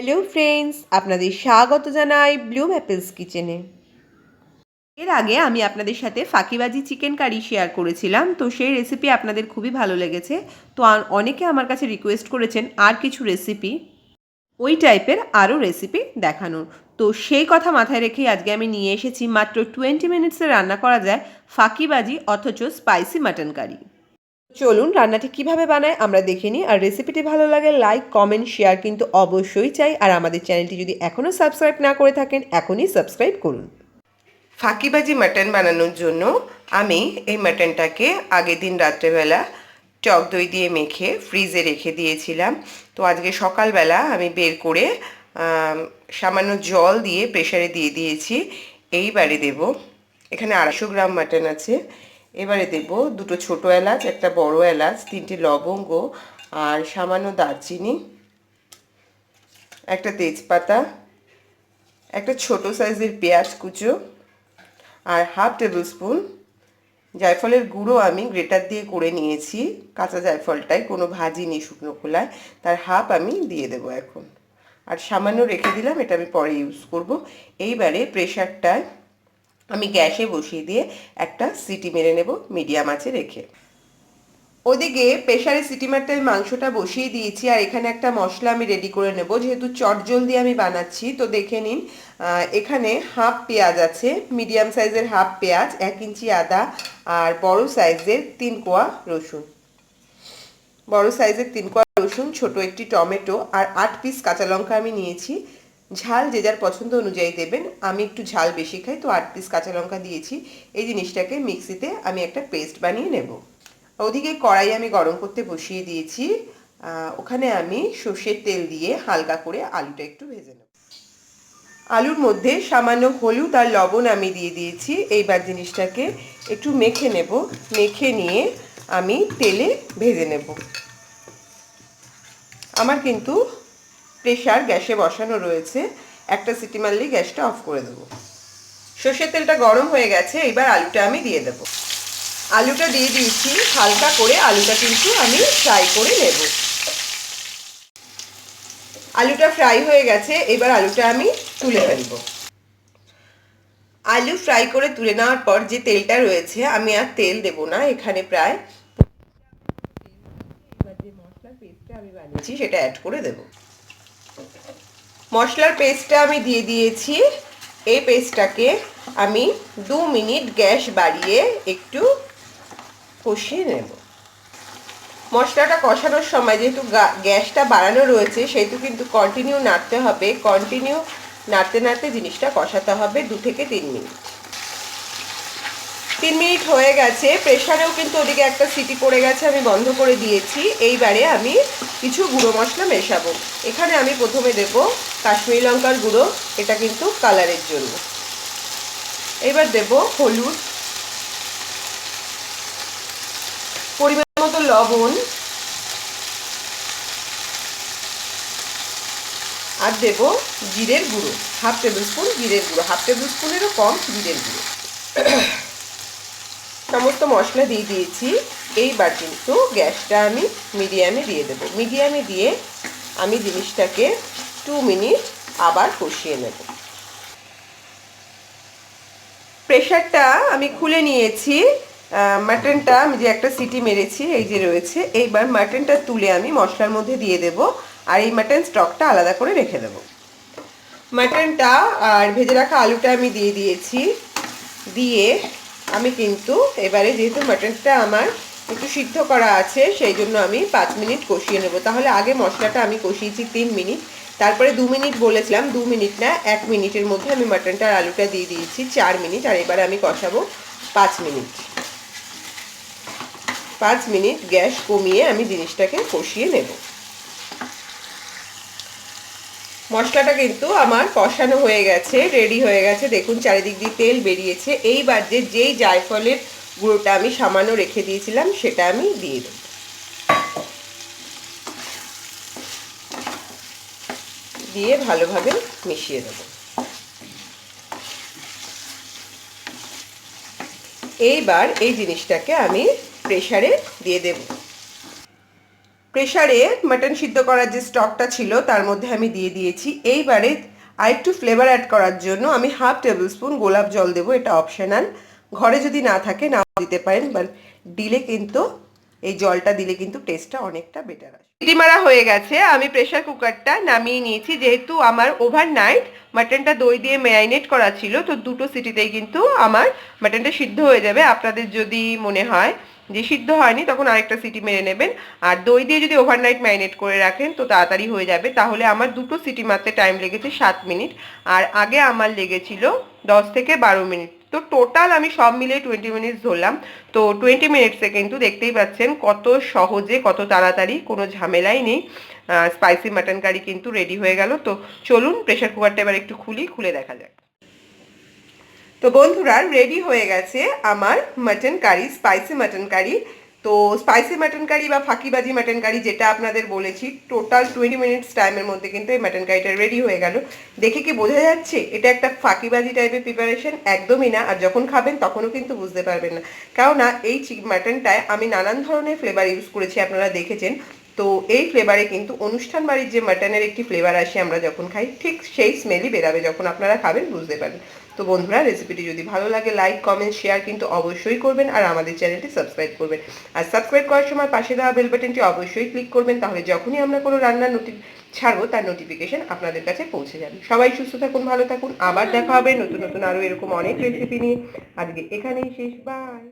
Hello friends আপনাদের স্বাগত জানাই ব্লু অ্যাপেলস কিচেনে এর আগে আমি আপনাদের সাথে ফাঁকিবাজি চিকেন কারি শেয়ার করেছিলাম, তো সেই রেসিপি আপনাদের খুবই ভালো লেগেছে। তো অনেকে আমার কাছে রিকোয়েস্ট করেছেন আর কিছু রেসিপি ওই টাইপের আরও রেসিপি দেখানোর। তো সেই কথা মাথায় রেখেই আজকে আমি নিয়ে এসেছি মাত্র টোয়েন্টি মিনিটসে রান্না করা যায় ফাঁকিবাজি অথচ স্পাইসি মাটন কারি চলুন রান্নাটি কীভাবে বানায় আমরা দেখে নিই। আর রেসিপিটি ভালো লাগে লাইক কমেন্ট শেয়ার কিন্তু অবশ্যই চাই। আর আমাদের চ্যানেলটি যদি এখনও সাবস্ক্রাইব না করে থাকেন, এখনই সাবস্ক্রাইব করুন। ফাঁকিবাজি মাটন বানানোর জন্য আমি এই মাটনটাকে আগের দিন রাত্রেবেলা টক দই দিয়ে মেখে ফ্রিজে রেখে দিয়েছিলাম। তো আজকে সকালবেলা আমি বের করে সামান্য জল দিয়ে প্রেসারে দিয়ে দিয়েছি। এইবারে দেব। এখানে আড়াইশো গ্রাম মাটন আছে। এবারে দেব দুটো ছোটো এলাচ, একটা বড় এলাচ, তিনটি লবঙ্গ আর সামান্য দারচিনি, একটা তেজপাতা, একটা ছোট সাইজের পেঁয়াজ কুচো আর হাফ টেবিল স্পুন জায়ফলের গুঁড়ো আমি গ্রেটার দিয়ে করে নিয়েছি, কাঁচা জায়ফলটাই, কোনো ভাজিনি শুকনো খোলায়, তার হাফ আমি দিয়ে দেবো এখন। আর সামান্য রেখে দিলাম, এটা আমি পরে ইউজ করব। এইবারে প্রেশারটায় আমি গ্যাসে বসিয়ে দিয়ে একটা সিটি মেরে নেব মিডিয়াম আঁচে রেখে। ওদিকে প্রেশারে সিটি মারতে আমি মাংসটা বসিয়ে দিয়েছি আর এখানে একটা মশলা আমি রেডি করে নেব। যেহেতু চটজল দিয়ে আমি বানাচ্ছি, তো দেখে নিন এখানে হাফ পেঁয়াজ আছে মিডিয়াম সাইজের হাফ পেঁয়াজ, এক ইঞ্চি আদা আর বড় সাইজের তিন কোয়া রসুন। বড় সাইজের তিন কোয়া রসুন, ছোট একটি টমেটো আর আট পিস কাঁচা লঙ্কা আমি নিয়েছি। ঝাল যে যার পছন্দ অনুযায়ী দেবেন। আমি একটু ঝাল বেশি খাই, তো আট পিস কাঁচা লঙ্কা দিয়েছি। এই জিনিসটাকে মিক্সিতে আমি একটা পেস্ট বানিয়ে নেব। ওদিকে কড়াই আমি গরম করতে বসিয়ে দিয়েছি। ওখানে আমি সর্ষের তেল দিয়ে হালকা করে আলুটা একটু ভেজে নেব। আলুর মধ্যে সামান্য হলুদ আর লবণ আমি দিয়ে দিয়েছি। এইবার জিনিসটাকে একটু মেখে নেব। মেখে নিয়ে আমি তেলে ভেজে নেব। আমার কিন্তু প্রেশার গ্যাসে বসানো রয়েছে, একটা সিটি মারলেই গ্যাসটা অফ করে দেবো। সর্ষের তেলটা গরম হয়ে গেছে, এবার আলুটা আমি দিয়ে দেবো। আলুটা দিয়ে দিয়েছি, হালকা করে আলুটা কিন্তু আমি ফ্রাই করে নেব। আলুটা ফ্রাই হয়ে গেছে, এবার আলুটা আমি তুলে ফেলব। আলু ফ্রাই করে তুলে নেওয়ার পর যে তেলটা রয়েছে, আমি আর তেল দেব না, এখানে প্রায় যে মশলার পেস্টটা আমি বানিয়েছি, সেটা অ্যাড করে দেব। মশলার পেস্টটা আমি দিয়ে দিয়েছি। এই পেস্টটাকে আমি দু মিনিট গ্যাস বাড়িয়ে একটু কষিয়ে নেব। মশলাটা কষানোর সময় যেহেতু গ্যাসটা বাড়ানো রয়েছে, সেহেতু কিন্তু কন্টিনিউ নাড়তে হবে। কন্টিনিউ নাড়তে নাড়তে জিনিসটা কষাতে হবে দু থেকে তিন মিনিট। তিন মিনিট হয়ে গেছে, প্রেশারেও কিন্তু ওদিকে একটা সিটি পড়ে গেছে, আমি বন্ধ করে দিয়েছি। এইবারে আমি কিছু গুঁড়ো মশলা মেশাবো। এখানে আমি প্রথমে দেব কাশ্মীরি লঙ্কার গুঁড়ো, এটা কিন্তু কালারের জন্য। এবার দেব হলুদ। পরিমাণ মতো লবণ। আর দেব জিরের গুঁড়ো, হাফ টেবিল স্পুন জিরের গুঁড়ো, হাফ টেবিল স্পুনেরও কম জিরের গুঁড়ো। সমস্ত মশলা দিয়ে দিয়েছি। এইবার কিন্তু গ্যাসটা আমি মিডিয়ামে দিয়ে দেবো। মিডিয়ামে দিয়ে আমি জিনিসটাকে টু মিনিট আবার কষিয়ে নেব। প্রেশারটা আমি খুলে নিয়েছি। মাটনটা আমি যে একটা সিটি মেরেছি, এই যে রয়েছে, এইবার মাটনটা তুলে আমি মশলার মধ্যে দিয়ে দেব আর এই মাটন স্টকটা আলাদা করে রেখে দেব। মাটনটা আর ভেজে রাখা আলুটা আমি দিয়ে দিয়েছি। দিয়ে আমি কিন্তু এবারে যেহেতু মাটনটা আমার একটু সিদ্ধ করা আছে, সেই জন্য আমি পাঁচ মিনিট কষিয়ে নেব। তাহলে আগে মশলাটা আমি কষিয়েছি তিন মিনিট, তারপরে দু মিনিট বলেছিলাম, দু মিনিট না, এক মিনিটের মধ্যে আমি মাটনটা আর আলুটা দিয়ে দিয়েছি, চার মিনিট, আর এবারে আমি কষাবো পাঁচ মিনিট। পাঁচ মিনিট গ্যাস কমিয়ে আমি জিনিসটাকে কষিয়ে নেব। মশলাটা কিন্তু আমার কষানো হয়ে গেছে রেডি হয়ে গেছে। দেখুন, চারিদিক দিয়ে তেল বেরিয়েছে। এইবার যে, যেই জায়ফলের গুঁড়োটা আমি সামান্য রেখে দিয়েছিলাম, সেটা আমি দিয়ে দেব। দিয়ে ভালোভাবে মিশিয়ে দেব। এইবার এই জিনিসটাকে আমি প্রেসারে দিয়ে দেব। প্রেসারে মাটন সিদ্ধ করার যে স্টকটা ছিল, তার মধ্যে আমি দিয়ে দিয়েছি। এইবারে আরেকটু ফ্লেভার অ্যাড করার জন্য আমি হাফ টেবিল স্পুন গোলাপ জল দেবো, এটা অপশনাল ঘরে যদি না থাকে, নাও দিতে পারেন বাট দিলে কিন্তু, এই জলটা দিলে কিন্তু টেস্টটা অনেকটা বেটার আসে। সিটি মারা হয়ে গেছে, আমি প্রেশার কুকারটা নামিয়ে নিয়েছি, যেহেতু আমার ওভারনাইট মাটনটা দই দিয়ে ম্যারিনেট করা ছিল, তো দুটো সিটিতেই কিন্তু আমার মাটনটা সিদ্ধ হয়ে যাবে। আপনাদের যদি মনে হয় যে সিদ্ধ হয়নি, তখন আরেকটা সিটি মেরে নেবেন। আর দই দিয়ে যদি ওভারনাইট ম্যারিনেট করে রাখেন, তো তাড়াতাড়ি হয়ে যাবে। তাহলে আমার দুটো সিটি মারতে টাইম লেগেছে সাত মিনিট। আর আগে আমার লেগেছিল দশ থেকে বারো মিনিট। তো টোটাল আমি সব মিলে টোয়েন্টি মিনিটস ধরলাম। তো টোয়েন্টি মিনিটসে কিন্তু দেখতেই পাচ্ছেন কত সহজে, কত তাড়াতাড়ি, কোনো ঝামেলাই নেই। স্পাইসি মাটন কারি কিন্তু রেডি হয়ে গেল। তো চলুন প্রেশার কুকারটা এবার একটু খুলি, খুলে দেখা যাক। তো বন্ধুরা রেডি হয়ে গেছে আমার mutton curry spicy mutton curry তো স্পাইসি মাটন কারি বা ফাঁকিবাজি মাটন কারি যেটা আপনাদের বলেছি টোটাল টোয়েন্টি মিনিটস টাইমের মধ্যে কিন্তু এই মাটন কারিটা রেডি হয়ে গেল। দেখে কি বোঝা যাচ্ছে? এটা একটা ফাঁকিবাজি টাইপের প্রিপারেশন একদমই না। আর যখন খাবেন তখনও কিন্তু বুঝতে পারবেন না। কেননা এই মাটনটায় আমি নানান ধরনের ফ্লেভার ইউজ করেছি, আপনারা দেখেছেন। তো এই ফ্লেভারে কিন্তু অনুষ্ঠান বাড়ির যে মাটনের একটি ফ্লেভার আসে আমরা যখন খাই, ঠিক সেই স্মেলই বেরাবে যখন আপনারা খাবেন, বুঝতে পারবেন। তো বন্ধুরা রেসিপিটি যদি ভালো লাগে লাইক কমেন্ট শেয়ার কিন্তু অবশ্যই করবেন আর আমাদের চ্যানেলটি সাবস্ক্রাইব করবেন। আর সাবস্ক্রাইব করার সময় পাশে দেওয়া বেল বাটনটি অবশ্যই ক্লিক করবেন, তাহলে যখনই আমরা কোনো রান্নার নোটি ছাড়বো, তার নোটিফিকেশন আপনাদের কাছে পৌঁছে যাবে। সবাই সুস্থ থাকুন, ভালো থাকুন, আবার দেখা হবে নতুন নতুন আরও এরকম অনেক রেসিপি নিয়ে। আজকে এখানেই শেষ বাই